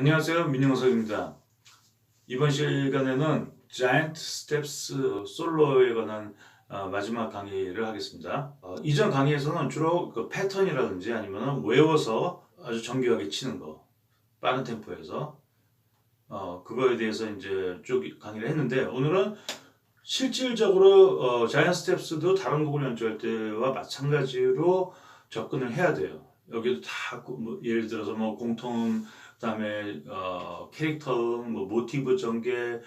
안녕하세요. 민영석입니다. 이번 시간에는 Giant Steps 솔로에 관한 어, 마지막 강의를 하겠습니다. 어, 이전 강의에서는 주로 그 패턴이라든지 아니면 외워서 아주 정교하게 치는 거, 빠른 템포에서 어, 그거에 대해서 이제 쭉 강의를 했는데 오늘은 실질적으로 어, 자이언 스텝스도 다른 곡을 연주할 때와 마찬가지로 접근을 해야 돼요. 여기도 다 뭐, 예를 들어서 뭐 공통 그다음에 어, 캐릭터 뭐 모티브 전개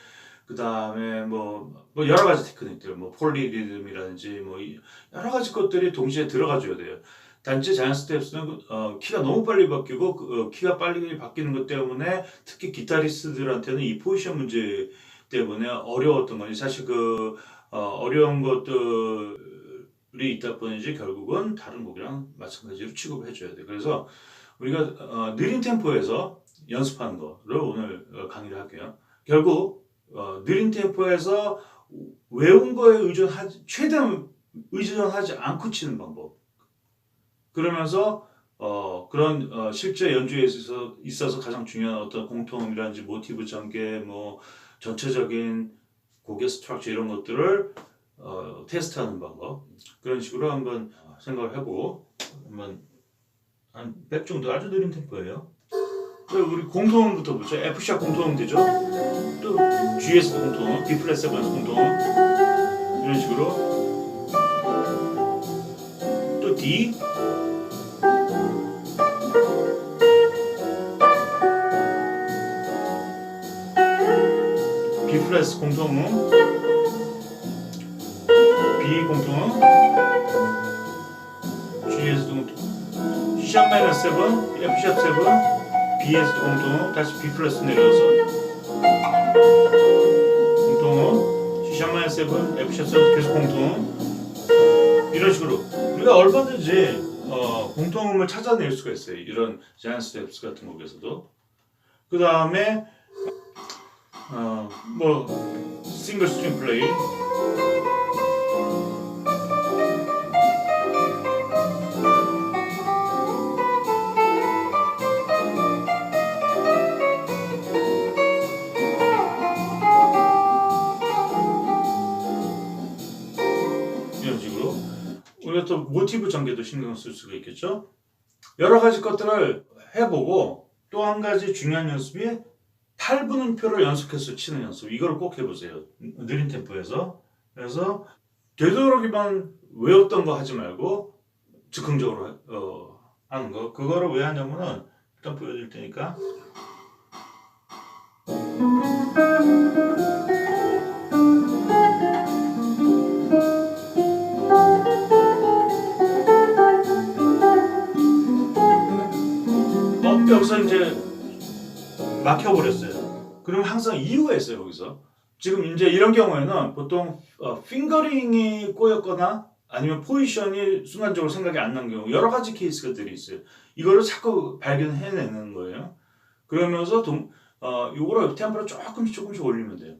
그다음에 뭐, 뭐 여러 가지 테크닉들 뭐 폴리리듬이라든지 뭐 이- 여러 가지 것들이 동시에 들어가 줘야 돼요. 단지 자이언 스 텝스는 어, 키가 너무 빨리 바뀌고 그, 어, 키가 빨리 바뀌는 것 때문에 특히 기타리스트들한테는 이 포지션 문제 때문에 어려웠던 거지. 사실 그 어, 어려운 것 들이 있다 뿐이지 결국은 다른 곡이랑 마찬가지로 취급을 해줘야 돼. 그래서 우리가 어, 느린 템포에서 연습하는 거를 오늘 어, 강의를 할게요. 결국 어, 느린 템포에서 외운 거에 의존하지 최대한 의존하지 않고 치는 방법. 그러면서 어, 그런 어, 실제 연주에 있어서, 있어서 가장 중요한 어떤 공통이라든지 모티브 전개, 뭐 전체적인 곡의 스트럭처 이런 것들을 어, 테스트하는 방법 그런 식으로 한번 어, 생각을 하고 한번 한 100 정도 아주 느린 템포예요. 또 우리 공통음부터 보죠. F 샵 공통음 되죠. 또 G에서 공통음, D 플랫 세븐에서 공통음 이런 식으로 또 D B 플러스 공통음 B 공통음 G에서도 공통음 C샵 마이너스 7 F샵 7 B에서도 공통음 다시 B 플러스 내려서 공통음 C샵 마이너스 7 F샵 7 계속 공통음 이런 식으로 우리가 얼마든지 어, 공통음을 찾아낼 수가 있어요. 이런 자이언 스텝스 같은 곡에서도. 그 다음에 어, 뭐 싱글 스트링 플레이 이런 식으로. 우리가 또 모티브 전개도 신경 쓸 수가 있겠죠? 여러 가지 것들을 해보고 또 한 가지 중요한 연습이 8분음표를 연속해서 치는 연습. 이걸 꼭 해보세요. 느린 템포에서. 그래서 되도록이면 외웠던 거 하지 말고 즉흥적으로 어, 하는 거. 그거를 왜 하냐면은 일단 보여드릴 테니까 막혀버렸어요. 그럼 항상 이유가 있어요 거기서. 지금 이제 이런 경우에는 보통 어, 핑거링이 꼬였거나 아니면 포지션이 순간적으로 생각이 안 난 경우 여러 가지 케이스들이 있어요. 이거를 자꾸 발견해내는 거예요. 그러면서 동, 어, 요거를 템포를 조금씩 조금씩 올리면 돼요.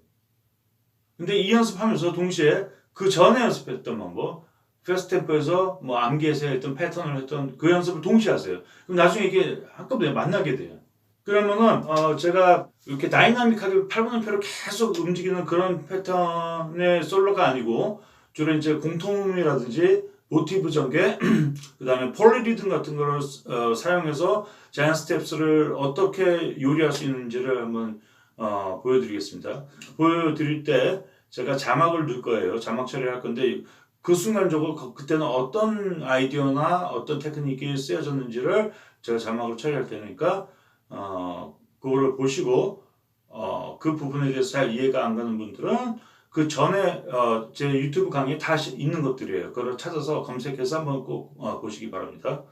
근데 이 연습하면서 동시에 그 전에 연습했던 방법, 패스트 템포에서 뭐 암기해서 했던 패턴을 했던 그 연습을 동시에 하세요. 그럼 나중에 이게 한꺼번에 만나게 돼요. 그러면은 어 제가 이렇게 다이나믹하게 8분음표를 계속 움직이는 그런 패턴의 솔로가 아니고 주로 이제 공통음이라든지 모티브 전개, 그 다음에 폴리리듬 같은 거를 어, 사용해서 자이언 스텝스를 어떻게 요리할 수 있는지를 한번 어, 보여드리겠습니다. 보여드릴 때 제가 자막을 넣을 거예요. 자막 처리할 건데 그 순간적으로 그- 그때는 어떤 아이디어나 어떤 테크닉이 쓰여졌는지를 제가 자막으로 처리할 테니까 어, 그거를 보시고 어, 그 부분에 대해서 잘 이해가 안 가는 분들은 그 전에 어, 제 유튜브 강의에 다 있는 것들이에요. 그걸 찾아서 검색해서 한번 꼭 어, 보시기 바랍니다.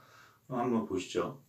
한번 보시죠.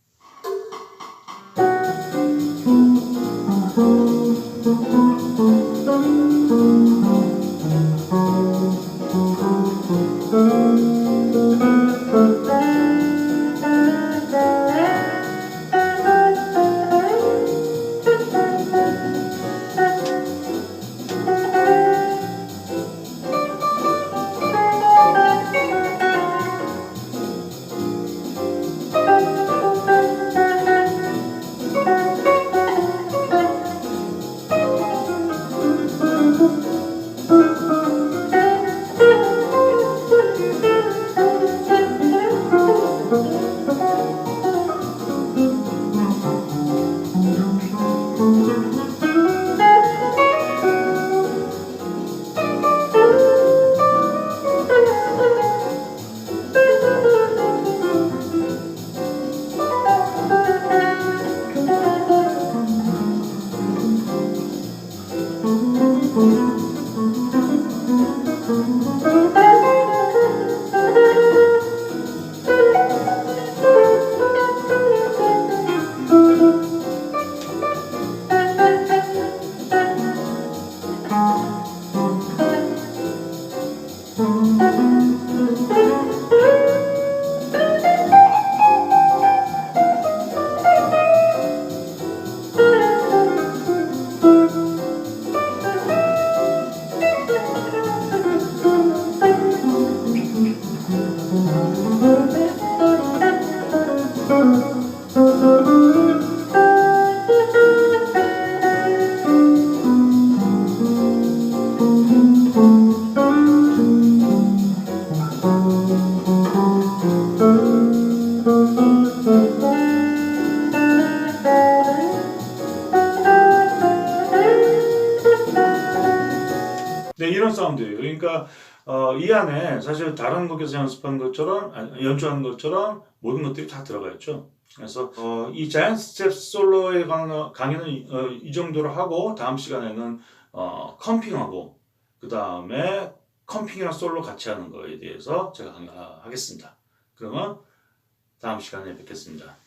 네, 이런 사운드예요. 그러니까 어, 이 안에 사실 다른 곡에서 연습한 것처럼 아니, 연주한 것처럼 모든 것들이 다 들어가 있죠. 그래서 어, 이 자연 스텝 솔로의 강의는 어, 이 정도로 하고 다음 시간에는 어, 컴핑하고 그 다음에 컴핑이랑 솔로 같이 하는 거에 대해서 제가 아, 하겠습니다. 그러면 다음 시간에 뵙겠습니다.